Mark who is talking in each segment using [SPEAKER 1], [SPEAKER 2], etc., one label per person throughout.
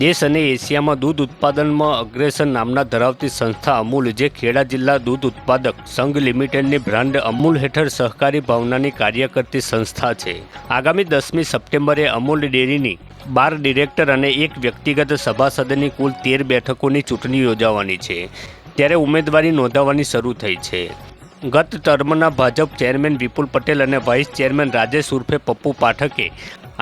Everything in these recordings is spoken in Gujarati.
[SPEAKER 1] દેશ અને એશિયામાં દૂધ ઉત્પાદનમાં અગ્રેસર નામના ધરાવતી સંસ્થા અમૂલ, જે ખેડા જિલ્લા દૂધ ઉત્પાદક સંઘ લિમિટેડની બ્રાન્ડ અમૂલ હેઠળ સહકારી ભાવનાની કાર્ય કરતી સંસ્થા છે. આગામી દસમી સપ્ટેમ્બરે અમૂલ ડેરીની બાર ડિરેક્ટર અને એક વ્યક્તિગત સભાસદની કુલ તેર બેઠકોની ચૂંટણી યોજાવાની છે. ત્યારે ઉમેદવારી નોંધાવવાની શરૂ થઈ છે. ગત ટર્મના ભાજપ ચેરમેન વિપુલ પટેલ અને વાઇસ ચેરમેન રાજેશ ઉર્ફે પપ્પુ પાઠકે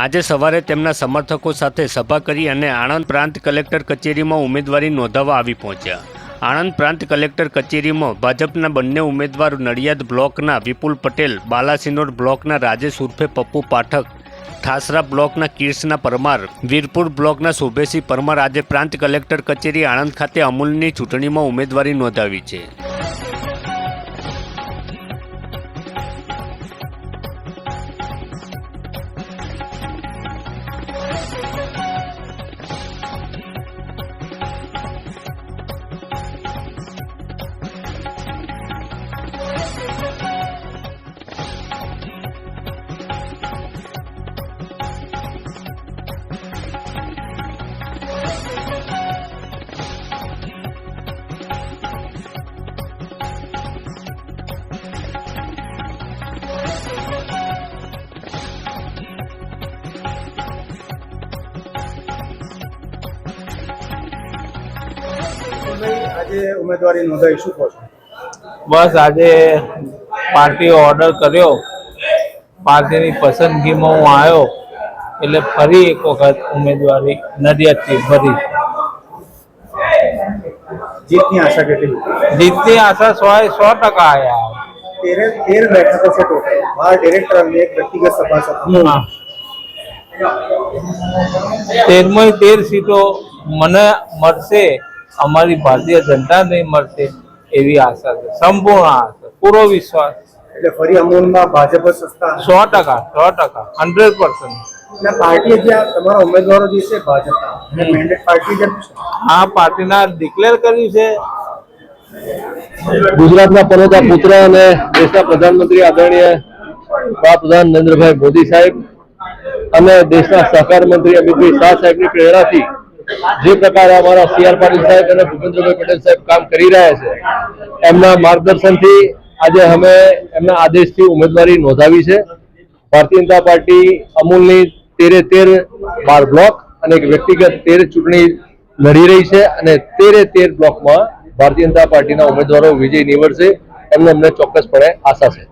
[SPEAKER 1] આજે સવારે તેમના સમર્થકો સાથે સભા કરી અને આણંદ પ્રાંત કલેક્ટર કચેરીમાં ઉમેદવારી નોંધાવવા આવી પહોંચ્યા. આણંદ પ્રાંત કલેક્ટર કચેરીમાં ભાજપના બંને ઉમેદવાર નડિયાદ બ્લોકના વિપુલ પટેલ, બાલાસિનોર બ્લોકના રાજેશ ઉર્ફે પપ્પુ પાઠક ઠાસરા બ્લોકના કિર્સના પરમાર, વીરપુર બ્લોકના શુભેશી પરમાર આજે પ્રાંત કલેક્ટર કચેરી આણંદ ખાતે અમૂલની ચૂંટણીમાં ઉમેદવારી નોંધાવી છે.
[SPEAKER 2] આજે ઉમેદવારી નોંધાઈ શું કહો
[SPEAKER 3] બસ આજે પાર્ટીએ ઓર્ડર કર્યો. પાર્ટીની પસંદગીમાં હું આવ્યો એટલે ફરી એક વખત ઉમેદવારી નડિયાદથી ભરી.
[SPEAKER 2] જીતની આશા કેટલી
[SPEAKER 3] જીતની આશા સો સો ટકા આવ્યા
[SPEAKER 2] તેરે તેર બેઠકો છે ટોટલ બાર ડિરેક્ટર અને એક વ્યક્તિગત સભાસદ
[SPEAKER 3] હા. તેર સીટો મને મળશે અમારી ભારતીય જનતાને મળશે એવી આશા છે. સંપૂર્ણ આશા પૂરો વિશ્વાસ.
[SPEAKER 2] એટલે ફરી અમૂલમાં ભાજપ
[SPEAKER 3] સો ટકા સો ટકા હંડ્રેડ પર્સન્ટ
[SPEAKER 2] પાર્ટી આ તમારા ઉમેદવારો જે છે ભાજપના પાર્ટી જે
[SPEAKER 3] આ પાર્ટીના ડિક્લેર કર્યું છે.
[SPEAKER 4] ગુજરાતના પનોતા પુત્ર અને દેશના પ્રધાનમંત્રી આદરણીય વડાપ્રધાન નરેન્દ્રભાઈ મોદી સાહેબ અને દેશના સહકાર મંત્રી અમિતભાઈ શાહ સાહેબની પ્રેરણાથી જે પ્રકારે અમારા સી પાટીલ સાહેબ અને ભૂપેન્દ્રભાઈ પટેલ સાહેબ કામ કરી રહ્યા છે, એમના માર્ગદર્શનથી આજે અમે એમના આદેશથી ઉમેદવારી નોંધાવી છે. ભારતીય જનતા પાર્ટી અમૂલની તેરે તેર બાર બ્લોક અને એક વ્યક્તિગત તેર ચૂંટણી લડી રહી છે અને તેરે તેર બ્લોકમાં ભારતીય જનતા પાર્ટીના ઉમેદવારો વિજય નીવડશે, એમને અમને ચોક્કસપણે આશા છે.